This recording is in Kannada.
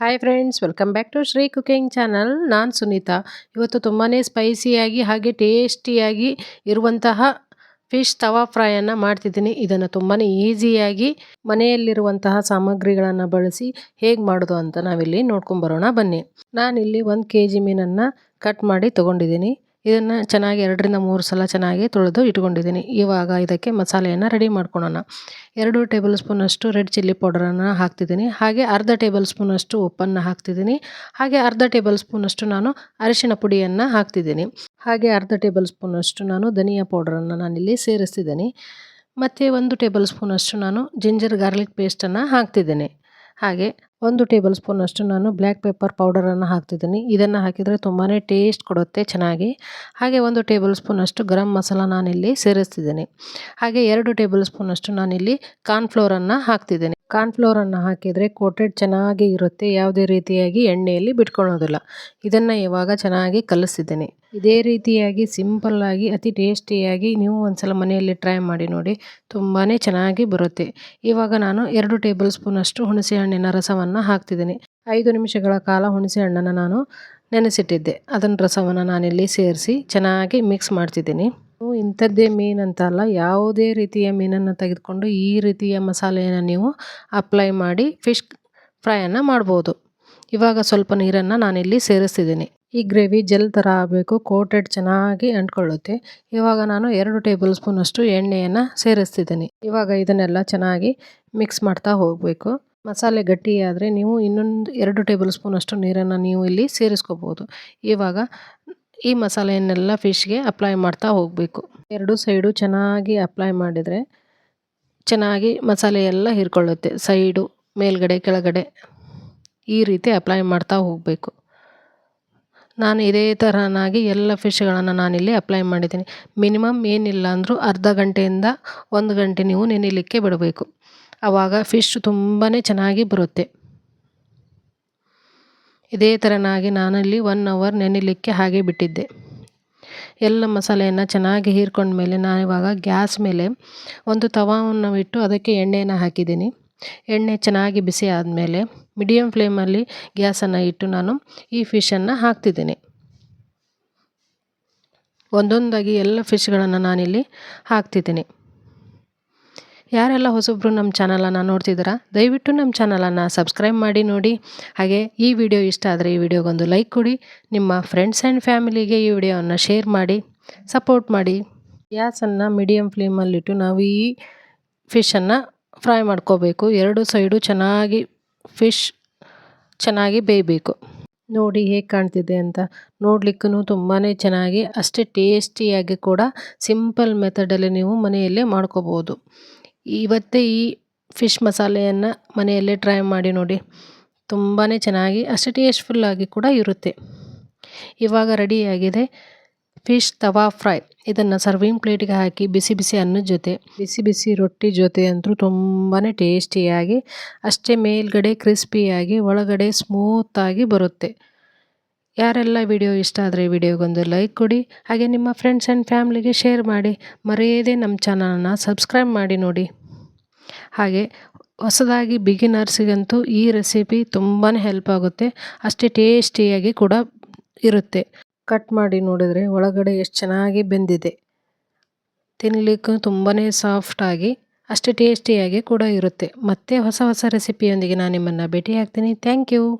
Hi friends welcome back to Shri cooking channel ನಾನು ಸುನೀತಾ. ಇವತ್ತು ತುಂಬಾ ಸ್ಪೈಸಿಯಾಗಿ ಹಾಗೆ ಟೇಸ್ಟಿಯಾಗಿ ಇರುವಂತಹ ಫಿಶ್ ತವಾ ಫ್ರೈಯನ್ನು ಮಾಡ್ತಿದ್ದೀನಿ. ಇದನ್ನು ತುಂಬಾ ಈಸಿಯಾಗಿ ಮನೆಯಲ್ಲಿರುವಂತಹ ಸಾಮಗ್ರಿಗಳನ್ನು ಬಳಸಿ ಹೇಗೆ ಮಾಡೋದು ಅಂತ ನಾವಿಲ್ಲಿ ನೋಡ್ಕೊಂಬರೋಣ ಬನ್ನಿ. ನಾನಿಲ್ಲಿ ಒಂದು ಕೆ ಜಿ ಮೀನನ್ನು ಕಟ್ ಮಾಡಿ ತೊಗೊಂಡಿದ್ದೀನಿ. ಇದನ್ನು ಚೆನ್ನಾಗಿ ಎರಡರಿಂದ ಮೂರು ಸಲ ಚೆನ್ನಾಗಿ ತೊಳೆದು ಇಟ್ಕೊಂಡಿದ್ದೀನಿ. ಇವಾಗ ಇದಕ್ಕೆ ಮಸಾಲೆಯನ್ನು ರೆಡಿ ಮಾಡ್ಕೊಳ್ಳೋಣ ಎರಡು ಟೇಬಲ್ ಸ್ಪೂನಷ್ಟು ರೆಡ್ ಚಿಲ್ಲಿ ಪೌಡರನ್ನು ಹಾಕ್ತಿದ್ದೀನಿ. ಹಾಗೆ ಅರ್ಧ ಟೇಬಲ್ ಸ್ಪೂನಷ್ಟು ಉಪ್ಪನ್ನು ಹಾಕ್ತಿದ್ದೀನಿ. ಹಾಗೆ ಅರ್ಧ ಟೇಬಲ್ ಸ್ಪೂನಷ್ಟು ನಾನು ಅರಿಶಿಣ ಪುಡಿಯನ್ನು ಹಾಕ್ತಿದ್ದೀನಿ. ಹಾಗೆ ಅರ್ಧ ಟೇಬಲ್ ಸ್ಪೂನಷ್ಟು ನಾನು ಧನಿಯಾ ಪೌಡರನ್ನು ನಾನಿಲ್ಲಿ ಸೇರಿಸ್ತಿದ್ದೀನಿ. ಮತ್ತು ಒಂದು ಟೇಬಲ್ ಸ್ಪೂನಷ್ಟು ನಾನು ಜಿಂಜರ್ ಗಾರ್ಲಿಕ್ ಪೇಸ್ಟನ್ನು ಹಾಕ್ತಿದ್ದೀನಿ. ಹಾಗೆ ಒಂದು ಟೇಬಲ್ ಸ್ಪೂನಷ್ಟು ನಾನು ಬ್ಲ್ಯಾಕ್ ಪೆಪ್ಪರ್ ಪೌಡರನ್ನು ಹಾಕ್ತಿದ್ದೀನಿ. ಇದನ್ನು ಹಾಕಿದರೆ ತುಂಬಾ ಟೇಸ್ಟ್ ಕೊಡುತ್ತೆ ಚೆನ್ನಾಗಿ. ಹಾಗೆ ಒಂದು ಟೇಬಲ್ ಸ್ಪೂನಷ್ಟು ಗರಂ ಮಸಾಲ ನಾನಿಲ್ಲಿ ಸೇರಿಸ್ತಿದ್ದೀನಿ. ಹಾಗೆ ಎರಡು ಟೇಬಲ್ ಸ್ಪೂನಷ್ಟು ನಾನಿಲ್ಲಿ ಕಾರ್ನ್ಫ್ಲೋರನ್ನು ಹಾಕ್ತಿದ್ದೀನಿ. ಕಾರ್ನ್ಫ್ಲೋರನ್ನು ಹಾಕಿದರೆ ಕೋಟೆಡ್ ಚೆನ್ನಾಗಿ ಇರುತ್ತೆ, ಯಾವುದೇ ರೀತಿಯಾಗಿ ಎಣ್ಣೆಯಲ್ಲಿ ಬಿಟ್ಕೊಳೋದಿಲ್ಲ ಇದನ್ನು ಇವಾಗ ಚೆನ್ನಾಗಿ ಕಲಿಸ್ತಿದ್ದೀನಿ ಇದೇ ರೀತಿಯಾಗಿ ಸಿಂಪಲ್ಲಾಗಿ ಅತಿ ಟೇಸ್ಟಿಯಾಗಿ ನೀವು ಒಂದ್ಸಲ ಮನೆಯಲ್ಲಿ ಟ್ರೈ ಮಾಡಿ ನೋಡಿ ತುಂಬಾ ಚೆನ್ನಾಗಿ ಬರುತ್ತೆ. ಇವಾಗ ನಾನು ಎರಡು ಟೇಬಲ್ ಸ್ಪೂನಷ್ಟು ಹುಣಸೆ ಹಣ್ಣಿನ ರಸವನ್ನು ಹಾಕ್ತಿದ್ದೀನಿ. ಐದು ನಿಮಿಷಗಳ ಕಾಲ ಹುಣಸೆ ಹಣ್ಣನ್ನು ನಾನು ನೆನೆಸಿಟ್ಟಿದ್ದೆ. ಅದನ್ನು ರಸವನ್ನು ನಾನಿಲ್ಲಿ ಸೇರಿಸಿ ಚೆನ್ನಾಗಿ ಮಿಕ್ಸ್ ಮಾಡ್ತಿದ್ದೀನಿ. ಇಂಥದ್ದೇ ಮೀನು ಅಂತ ಅಲ್ಲ. ಯಾವುದೇ ರೀತಿಯ ಮೀನನ್ನು ತೆಗೆದುಕೊಂಡು ಈ ರೀತಿಯ ಮಸಾಲೆಯನ್ನು ನೀವು ಅಪ್ಲೈ ಮಾಡಿ ಫಿಶ್ ಫ್ರೈಯನ್ನು ಮಾಡ್ಬೋದು. ಇವಾಗ ಸ್ವಲ್ಪ ನೀರನ್ನು ನಾನಿಲ್ಲಿ ಸೇರಿಸ್ತಿದ್ದೀನಿ. ಈ ಗ್ರೇವಿ ಜೆಲ್ ಥರ ಆಗಬೇಕು ಕೋಟೆಡ್ ಚೆನ್ನಾಗಿ ಅಂಟ್ಕೊಳ್ಳುತ್ತೆ. ಇವಾಗ ನಾನು ಎರಡು ಟೇಬಲ್ ಸ್ಪೂನಷ್ಟು ಎಣ್ಣೆಯನ್ನು ಸೇರಿಸ್ತಿದ್ದೀನಿ. ಇವಾಗ ಇದನ್ನೆಲ್ಲ ಚೆನ್ನಾಗಿ ಮಿಕ್ಸ್ ಮಾಡ್ತಾ ಹೋಗಬೇಕು. ಮಸಾಲೆ ಗಟ್ಟಿಯಾದರೆ ನೀವು ಇನ್ನೊಂದು ಎರಡು ಟೇಬಲ್ ಸ್ಪೂನಷ್ಟು ನೀರನ್ನು ನೀವು ಇಲ್ಲಿ ಸೇರಿಸ್ಕೋಬೋದು. ಇವಾಗ ಈ ಮಸಾಲೆಯನ್ನೆಲ್ಲ ಫಿಶ್ಗೆ ಅಪ್ಲೈ ಮಾಡ್ತಾ ಹೋಗಬೇಕು. ಎರಡು ಸೈಡು ಚೆನ್ನಾಗಿ ಅಪ್ಲೈ ಮಾಡಿದರೆ ಚೆನ್ನಾಗಿ ಮಸಾಲೆ ಎಲ್ಲ ಹೀರ್ಕೊಳ್ಳುತ್ತೆ. ಸೈಡು ಮೇಲ್ಗಡೆ, ಕೆಳಗಡೆ ಈ ರೀತಿ ಅಪ್ಲೈ ಮಾಡ್ತಾ ಹೋಗಬೇಕು. ನಾನು ಇದೇ ಥರನಾಗಿ ಎಲ್ಲ ಫಿಶ್ಗಳನ್ನು ನಾನಿಲ್ಲಿ ಅಪ್ಲೈ ಮಾಡಿದ್ದೀನಿ. ಮಿನಿಮಮ್ ಏನಿಲ್ಲ ಅಂದರೂ ಅರ್ಧ ಗಂಟೆಯಿಂದ ಒಂದು ಗಂಟೆ ನೀವು ನೆನಿಲಿಕ್ಕೆ ಬಿಡಬೇಕು. ಆವಾಗ ಫಿಶ್ ತುಂಬಾ ಚೆನ್ನಾಗಿ ಬರುತ್ತೆ. ಇದೇ ಥರನಾಗಿ ನಾನಲ್ಲಿ ಒನ್ ಅವರ್ ನೆನಿಲಿಕ್ಕೆ ಹಾಗೆ ಬಿಟ್ಟಿದ್ದೆ. ಎಲ್ಲ ಮಸಾಲೆಯನ್ನು ಚೆನ್ನಾಗಿ ಹೀರ್ಕೊಂಡ್ಮೇಲೆ ನಾನಿವಾಗ ಗ್ಯಾಸ್ ಮೇಲೆ ಒಂದು ತವಾವನ್ನು ಇಟ್ಟು ಅದಕ್ಕೆ ಎಣ್ಣೆಯನ್ನು ಹಾಕಿದ್ದೀನಿ. ಎಣ್ಣೆ ಚೆನ್ನಾಗಿ ಬಿಸಿ ಆದಮೇಲೆ ಮೀಡಿಯಮ್ ಫ್ಲೇಮಲ್ಲಿ ಗ್ಯಾಸನ್ನು ಇಟ್ಟು ನಾನು ಈ ಫಿಶನ್ನು ಹಾಕ್ತಿದ್ದೀನಿ. ಒಂದೊಂದಾಗಿ ಎಲ್ಲ ಫಿಶ್ಗಳನ್ನು ನಾನಿಲ್ಲಿ ಹಾಕ್ತಿದ್ದೀನಿ. ಯಾರೆಲ್ಲ ಹೊಸೊಬ್ಬರು ನಮ್ಮ ಚಾನಲನ್ನು ನೋಡ್ತಿದ್ದೀರಾ, ದಯವಿಟ್ಟು ನಮ್ಮ ಚಾನಲನ್ನು ಸಬ್ಸ್ಕ್ರೈಬ್ ಮಾಡಿ ನೋಡಿ. ಹಾಗೆ ಈ ವಿಡಿಯೋ ಇಷ್ಟ ಆದರೆ ಈ ವಿಡಿಯೋಗೊಂದು ಲೈಕ್ ಕೊಡಿ, ನಿಮ್ಮ ಫ್ರೆಂಡ್ಸ್ ಆ್ಯಂಡ್ ಫ್ಯಾಮಿಲಿಗೆ ಈ ವಿಡಿಯೋವನ್ನು ಶೇರ್ ಮಾಡಿ, ಸಪೋರ್ಟ್ ಮಾಡಿ. ಗ್ಯಾಸನ್ನು ಮೀಡಿಯಮ್ ಫ್ಲೇಮಲ್ಲಿಟ್ಟು ನಾವು ಈ ಫಿಶನ್ನು ಫ್ರೈ ಮಾಡ್ಕೋಬೇಕು. ಎರಡು ಸೈಡು ಚೆನ್ನಾಗಿ ಫಿಶ್ ಚೆನ್ನಾಗಿ ಬೇಯಬೇಕು. ನೋಡಿ ಹೇಗೆ ಕಾಣ್ತಿದೆ ಅಂತ ನೋಡ್ಲಿಕ್ಕೂ ತುಂಬಾ ಚೆನ್ನಾಗಿ, ಅಷ್ಟೇ ಟೇಸ್ಟಿಯಾಗಿ ಕೂಡ ಸಿಂಪಲ್ ಮೆಥಡಲ್ಲಿ ನೀವು ಮನೆಯಲ್ಲೇ ಮಾಡ್ಕೋಬೋದು. ಇವತ್ತೇ ಈ ಫಿಶ್ ಮಸಾಲೆಯನ್ನು ಮನೆಯಲ್ಲೇ ಟ್ರೈ ಮಾಡಿ ನೋಡಿ. ತುಂಬಾ ಚೆನ್ನಾಗಿ, ಅಷ್ಟು ಟೇಸ್ಟ್ಫುಲ್ಲಾಗಿ ಕೂಡ ಇರುತ್ತೆ. ಇವಾಗ ರೆಡಿಯಾಗಿದೆ ಫಿಶ್ ತವಾ ಫ್ರೈ ಇದನ್ನು ಸರ್ವಿಂಗ್ ಪ್ಲೇಟಿಗೆ ಹಾಕಿ ಬಿಸಿ ಬಿಸಿ ಅನ್ನದ ಜೊತೆ, ಬಿಸಿ ಬಿಸಿ ರೊಟ್ಟಿ ಜೊತೆ ಅಂತೂ ತುಂಬಾ ಟೇಸ್ಟಿಯಾಗಿ ಅಷ್ಟೇ ಮೇಲ್ಗಡೆ ಕ್ರಿಸ್ಪಿಯಾಗಿ ಒಳಗಡೆ ಸ್ಮೂತಾಗಿ ಬರುತ್ತೆ. ಯಾರೆಲ್ಲ ವಿಡಿಯೋ ಇಷ್ಟ ಆದರೆ ವಿಡಿಯೋಗೊಂದು ಲೈಕ್ ಕೊಡಿ, ಹಾಗೆ ನಿಮ್ಮ ಫ್ರೆಂಡ್ಸ್ ಆ್ಯಂಡ್ ಫ್ಯಾಮ್ಲಿಗೆ ಶೇರ್ ಮಾಡಿ. ಮರೆಯದೇ ನಮ್ಮ ಚಾನಲನ್ನು ಸಬ್ಸ್ಕ್ರೈಬ್ ಮಾಡಿ ನೋಡಿ. ಹಾಗೆ ಹೊಸದಾಗಿ ಬಿಗಿನರ್ಸಿಗಂತೂ ಈ ರೆಸಿಪಿ ತುಂಬಾ ಹೆಲ್ಪ್ ಆಗುತ್ತೆ. ಅಷ್ಟೇ ಟೇಸ್ಟಿಯಾಗಿ ಕೂಡ ಇರುತ್ತೆ. ಕಟ್ ಮಾಡಿ ನೋಡಿದರೆ ಒಳಗಡೆ ಎಷ್ಟು ಚೆನ್ನಾಗಿ ಬೆಂದಿದೆ. ತಿನ್ನಲಿಕ್ಕೂ ತುಂಬಾ ಸಾಫ್ಟಾಗಿ ಅಷ್ಟೇ ಟೇಸ್ಟಿಯಾಗಿ ಕೂಡ ಇರುತ್ತೆ. ಮತ್ತೆ ಹೊಸ ಹೊಸ ರೆಸಿಪಿಯೊಂದಿಗೆ ನಾನು ನಿಮ್ಮನ್ನು ಭೇಟಿಯಾಗ್ತೀನಿ. Thank you